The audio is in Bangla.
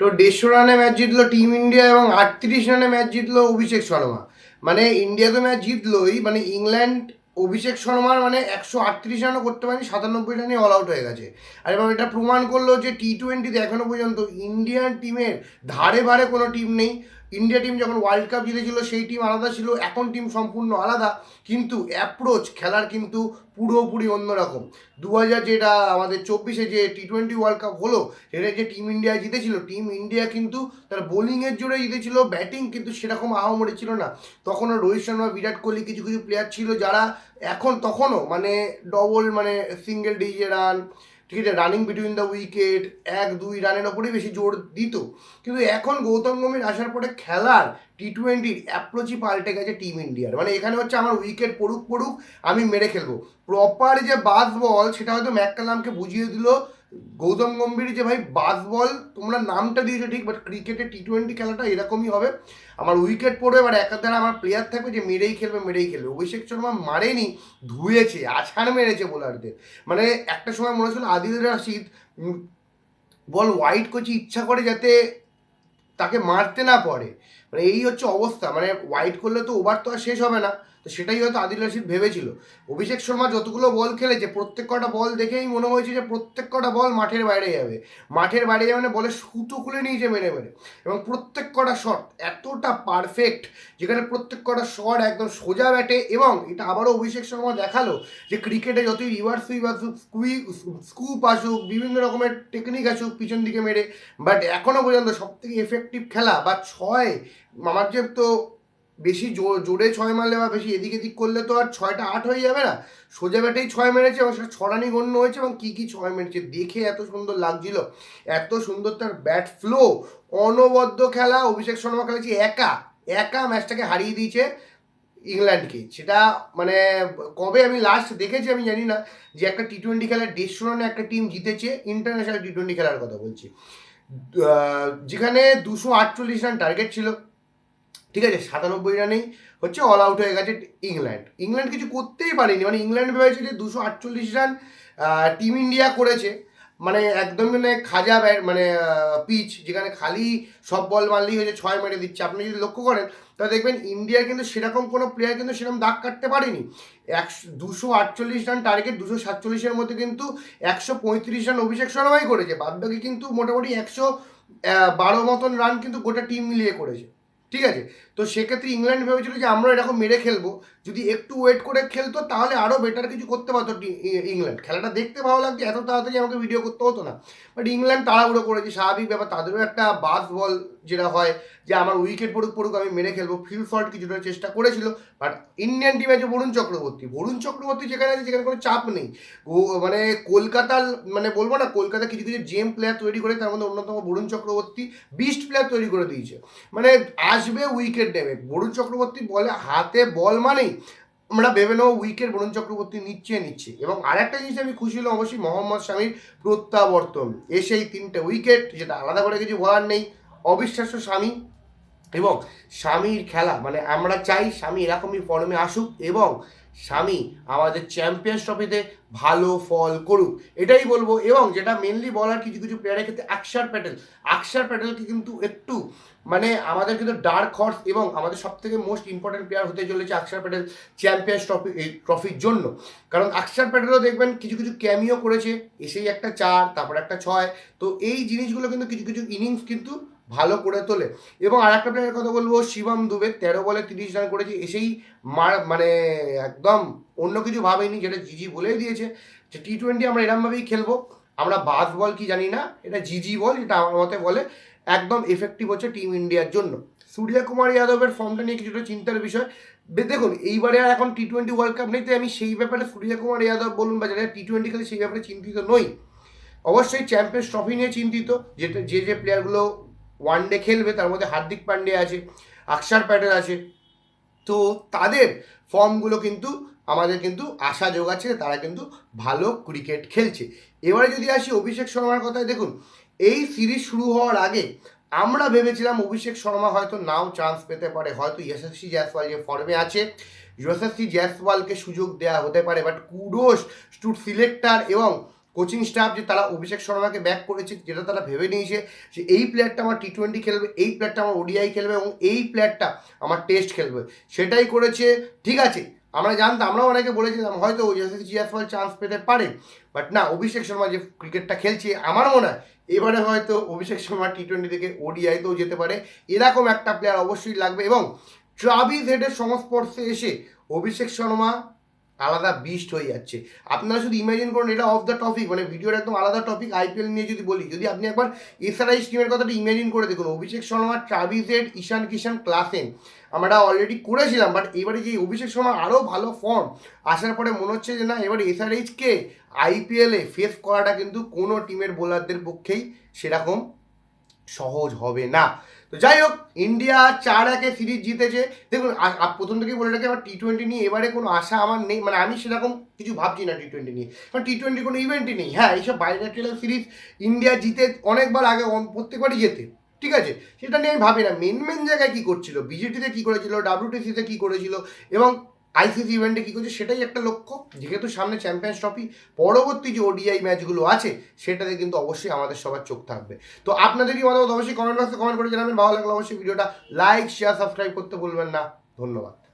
তো দেড়শো রানে ম্যাচ জিতলো টিম ইন্ডিয়া এবং আটত্রিশ রানে ম্যাচ জিতলো অভিষেক শর্মা। মানে ইন্ডিয়া তো ম্যাচ জিতলোই মানে ইংল্যান্ড অভিষেক শর্মার মানে একশো আটত্রিশ রানও করতে পারেনি, সাতানব্বই রানে অল আউট হয়ে গেছে। আর এবং এটা প্রমাণ করল যে টি টোয়েন্টিতে এখনও পর্যন্ত ইন্ডিয়ান টিমের ধারে বারে কোনো টিম নেই। ইন্ডিয়া টিম যখন ওয়ার্ল্ড কাপ জিতেছিল, সেই টিম আলাদা ছিল, এখন টিম সম্পূর্ণ আলাদা। কিন্তু অ্যাপ্রোচ খেলার কিন্তু পুরোপুরি অন্যরকম। দু হাজার যেটা আমাদের চব্বিশে যে টি টোয়েন্টি ওয়ার্ল্ড কাপ হলো, সেটা যে টিম ইন্ডিয়া জিতেছিল টিম ইন্ডিয়া কিন্তু তার বোলিংয়ের জোরে জিতেছিল ব্যাটিং কিন্তু সেরকম আহামরি ছিল না। তখনও রোহিত শর্মা, বিরাট কোহলি কিছু কিছু প্লেয়ার ছিল যারা এখন তখনও মানে ডবল মানে সিঙ্গেল ডিজে রান ঠিক আছে রানিং বিটুইন দ্য উইকেট এক, দুই রানের ওপরেই বেশি জোর দিত। কিন্তু এখন গৌতম গম্ভীর আসার পরে খেলার টি টোয়েন্টির অ্যাপ্রোচই পাল্টে গেছে টিম ইন্ডিয়ার মানে এখানে হচ্ছে আমার উইকেট পড়ুক পড়ুক, আমি মেরে খেলব। প্রপার যে বাস বল সেটা হয়তো ম্যাককালামকে বুঝিয়ে দিল গৌতম গম্ভীর যে ভাই বাস বল, তোমরা নামটা দিয়েছ ঠিক বাট ক্রিকেটে টি টোয়েন্টি খেলাটা এরকমই হবে। আমার উইকেট পড়বে এবার একাধারে আমার প্লেয়ার থাকবে যে মেরেই খেলবে মেরেই খেলবে। অভিষেক শর্মা মারেনি, ধুয়েছে, আছাড় মেরেছে বোলারদের। মানে একটা সময় মনে হচ্ছিল আদিল রাশিদ বল ওয়াইড করছে, ইচ্ছা করে যাতে তাকে মারতে না পারে। মানে এই হচ্ছে অবস্থা মানে ওয়াইড করলে তো ওভার তো আর শেষ হবে না। তো সেটাই হয়তো আদিল রশিদ ভেবেছিল। অভিষেক শর্মা যতগুলো বল খেলেছে, প্রত্যেক কটা বল দেখেই মনে হয়েছে যে প্রত্যেক কটা বল মাঠের বাইরে যাবে। মাঠের বাইরে যাবে মানে বলে সুতো খুলে নিয়েছে মেরে মেরে। এবং প্রত্যেক কটা শট এতটা পারফেক্ট যেখানে প্রত্যেক কটা শট একদম সোজা ব্যাটে এবং এটা আবারও অভিষেক শর্মা দেখাল যে ক্রিকেটে যতই রিভার্স সুইপ আসুক স্কুই স্কুপ আসুক, বিভিন্ন রকমের টেকনিক আসুক পিছন দিকে মেরে বাট এখনও পর্যন্ত সবথেকে এফেক্টিভ খেলা বা ছয় আমার যে তো বেশি জোরে ছয় মারলে বা বেশি এদিক এদিক করলে তো আর ছয়টা আট হয়ে যাবে না। সোজা ব্যাটেই ছয় মেরেছে এবং সেটা ছড়ানি গণ্য হয়েছে এবং কী কী ছয় মেরেছে দেখে এত সুন্দর লাগছিল। এত সুন্দর তার ব্যাট ফ্লো। অনবদ্য খেলা, অভিষেক শর্মা খেলেছে একা। একা ম্যাচটাকে হারিয়ে দিয়েছে ইংল্যান্ডকে। সেটা মানে কবে আমি লাস্ট দেখেছি, আমি জানি না। যে একটা টি টোয়েন্টি খেলার দেড়শো রানে একটা টিম জিতেছে ইন্টারন্যাশনাল টি টোয়েন্টি খেলার কথা বলছি। যেখানে দুশো আটচল্লিশ রান টার্গেট ছিল। ঠিক আছে সাতানব্বই রানেই হচ্ছে অল আউট হয়ে গেছে ইংল্যান্ড ইংল্যান্ড কিছু করতেই পারেনি মানে ইংল্যান্ড ভেবেছে যে দুশো আটচল্লিশ রান টিম ইন্ডিয়া করেছে। মানে একদম মানে খাজা মানে পিচ, যেখানে খালি সব বল মারলেই হয়েছে, ছয় মেরে দিচ্ছে। আপনি যদি লক্ষ্য করেন, তাহলে দেখবেন ইন্ডিয়ার কিন্তু সেরকম কোনো প্লেয়ার কিন্তু সেরকম দাগ কাটতে পারেনি। একশো, দুশো আটচল্লিশ রান টার্গেট দুশো সাতচল্লিশের মধ্যে কিন্তু একশো পঁয়ত্রিশ রান অভিষেক শর্মাই করেছে। বাদ বাকি কিন্তু মোটামুটি একশো বারো মতন রান কিন্তু গোটা টিম মিলিয়ে করেছে। ঠিক আছে? তো সেক্ষেত্রে ইংল্যান্ড ভেবেছিল যে আমরা এরকম মেরে খেলব। যদি একটু ওয়েট করে খেলতো, তাহলে আরও বেটার কিছু করতে পারতো ইংল্যান্ড। খেলাটা দেখতে ভালো লাগছে এত তাড়াতাড়ি আমাকে ভিডিও করতে হতো না। বাট ইংল্যান্ড তাড়াহুড়ো করেছে, স্বাভাবিক ব্যাপার, তাদেরও একটা বাস বল যেটা হয় যে আমার উইকেট পড়ুক পড়ুক, আমি মেরে খেলব। ফিল ফল্ট কিছুটা চেষ্টা করেছিল বাট ইন্ডিয়ান টিম আছে বরুণ চক্রবর্তী বরুণ চক্রবর্তী যেখানে আছে যেখানে কোনো চাপ নেই। মানে কলকাতার মানে বলব না কলকাতা কিছু কিছু জেম প্লেয়ার তৈরি করে, তার মধ্যে অন্যতম বরুণ চক্রবর্তী বিস্ট প্লেয়ার তৈরি করে দিয়েছে। মানে আসবে উইকেট নেবে। বরুণ চক্রবর্তী বলে হাতে বল মানেই আমরা ভেবে নেব উইকেট বরুণ চক্রবর্তী নিচ্ছে নিচ্ছে। এবং আরেকটা জিনিস আমি খুশি হলাম, অবশ্যই মোহাম্মদ শামির প্রত্যাবর্তন। এসেই তিনটে উইকেট যেটা আলাদা করে কিছু বলার নেই। অবিশ্বাস্য স্বামী এবং স্বামীর খেলা মানে আমরা চাই স্বামী এরকমই ফর্মে আসুক এবং স্বামী আমাদের চ্যাম্পিয়ন্স ট্রফিতে ভালো ফল করুক। এটাই বলব এবং যেটা মেনলি বলার কিছু কিছু প্লেয়ারের ক্ষেত্রে আকসার প্যাটেল আকসার প্যাটেলকে কিন্তু একটু মানে আমাদের কিন্তু ডার্ক হর্স এবং আমাদের সব থেকে মোস্ট ইম্পর্টেন্ট প্লেয়ার হতে চলেছে আকসার প্যাটেল চ্যাম্পিয়ন্স ট্রফি এই ট্রফির জন্য। কারণ আকসার প্যাটেলও দেখবেন কিছু কিছু ক্যামিও করেছে, এসেই একটা চার, তারপর একটা ছয়। তো এই জিনিসগুলো কিন্তু কিছু কিছু ইনিংস কিন্তু ভালো করে তোলে। এবং আর একটা প্লেয়ারের কথা বলব, শিবম দুবে তেরো বলে তিরিশ রান করেছে, এসেই মার মানে একদম অন্য কিছু ভাবেনি, যেটা জিজি বলেই দিয়েছে। যে টি টোয়েন্টি আমরা এরমভাবেই খেলব। আমরা বাস বল কি জানি না, এটা জিজি বল, যেটা আমার মতে বলে একদম এফেক্টিভ হচ্ছে টিম ইন্ডিয়ার জন্য। সূর্য কুমার যাদবের ফর্মটা নিয়ে কিছুটা চিন্তার বিষয়। দেখুন, এইবারে আর এখন টি টোয়েন্টি ওয়ার্ল্ড কাপ নেই, তাই আমি সেই ব্যাপারে সূর্য কুমার যাদব বলুন বা যারা টি টোয়েন্টি খেলে সেই ব্যাপারে চিন্তিত নই। অবশ্যই চ্যাম্পিয়ন্স ট্রফি নিয়ে চিন্তিত, যেটা যে যে প্লেয়ারগুলো ওয়ান ডে খেলবে, তার মধ্যে হার্দিক পান্ডে আছে আকসার প্যাটেল আছে। তো তাদের ফর্মগুলো কিন্তু আমাদের কিন্তু আশা যোগাচ্ছে, তারা কিন্তু ভালো ক্রিকেট খেলছে। এবারে যদি আসি অভিষেক শর্মার কথায়, দেখুন, এই সিরিজ শুরু হওয়ার আগে আমরা ভেবেছিলাম অভিষেক শর্মা হয়তো নাও চান্স পেতে পারে, হয়তো যশস্বী জয়সওয়াল যে ফর্মে আছে যশস্বী জয়সওয়ালকে সুযোগ দেওয়া হতে পারে বাট কুডোস টু সিলেক্টার এবং কোচিং স্টাফ যে তারা অভিষেক শর্মাকে ব্যাক করেছে, যেটা তারা ভেবে নিয়েছে যে এই প্লেয়ারটা আমার টি টোয়েন্টি খেলবে, এই প্লেয়ারটা আমার ওডিআই খেলবে এবং এই প্লেয়ারটা আমার টেস্ট খেলবে। সেটাই করেছে, ঠিক আছে, আমরা জানতাম, আমরাও অনেকে বলেছিলাম, হয়তো জিয়াসওয়াল চান্স পেতে পারে বাট না, অভিষেক শর্মা যে ক্রিকেটটা খেলছে, আমার মনে হয় এবারে হয়তো অভিষেক শর্মা টি টোয়েন্টি থেকে ওডিআইতেও যেতে পারে, এরকম একটা প্লেয়ার অবশ্যই লাগবে এবং ট্রাভিস হেডের সংস্পর্শে এসে অভিষেক শর্মা আলাদা বিস্ট হয়ে যাচ্ছে। আপনারা শুধু ইমাজিন করুন, এটা অফ দ্য টপিক মানে ভিডিওর একদম আলাদা টপিক আইপিএল নিয়ে যদি বলি, যদি আপনি একবার এসআরআই টিমের কথাটা ইমাজিন করে দেখুন, Abhishek Sharma Travis Head Ishan Kishan Klaasen আমরা অলরেডি করেছিলাম বাট এবারে যে অভিষেক শর্মা আরও ভালো ফর্ম আসার পরে মনে হচ্ছে যে না, এবার এসআরএইচকে আইপিএলে ফেস করাটা কিন্তু কোনো টিমের বোলারদের পক্ষেই সেরকম সহজ হবে না। তো যাই হোক ইন্ডিয়া চার একে সিরিজ জিতেছে। দেখুন প্রথম থেকেই বলে রাখি, আমার টি টোয়েন্টি নিয়ে এবারে কোনো আশা আমার নেই। মানে আমি সেরকম কিছু ভাবছি না টি টোয়েন্টি নিয়ে। কারণ টি টোয়েন্টি কোনো ইভেন্টই নেই। হ্যাঁ এইসব বাইরেটিয়াল সিরিজ ইন্ডিয়া জিতে অনেকবার আগে প্রত্যেকবারই জেতে। ঠিক আছে? সেটা নিয়ে আমি ভাবি না। মেন মেন জায়গায় কী করছিল? বিজেপিতে কী করেছিল? ডাব্লিউটিসিতে কী করেছিল? এবং আইসিসি ইভেন্টে কী করছে, সেটাই একটা লক্ষ্য। যেহেতু সামনে চ্যাম্পিয়ন্স ট্রফি পরবর্তী যে ওডিআই ম্যাচগুলো আছে, সেটাতে কিন্তু অবশ্যই আমাদের সবার চোখ থাকবে। তো আপনাদের মতামত? অবশ্যই কমেন্ট বক্সে কমেন্ট করে জানাবেন। ভালো লাগলে অবশ্যই ভিডিওটা লাইক শেয়ার সাবস্ক্রাইব করতে ভুলবেন না। ধন্যবাদ।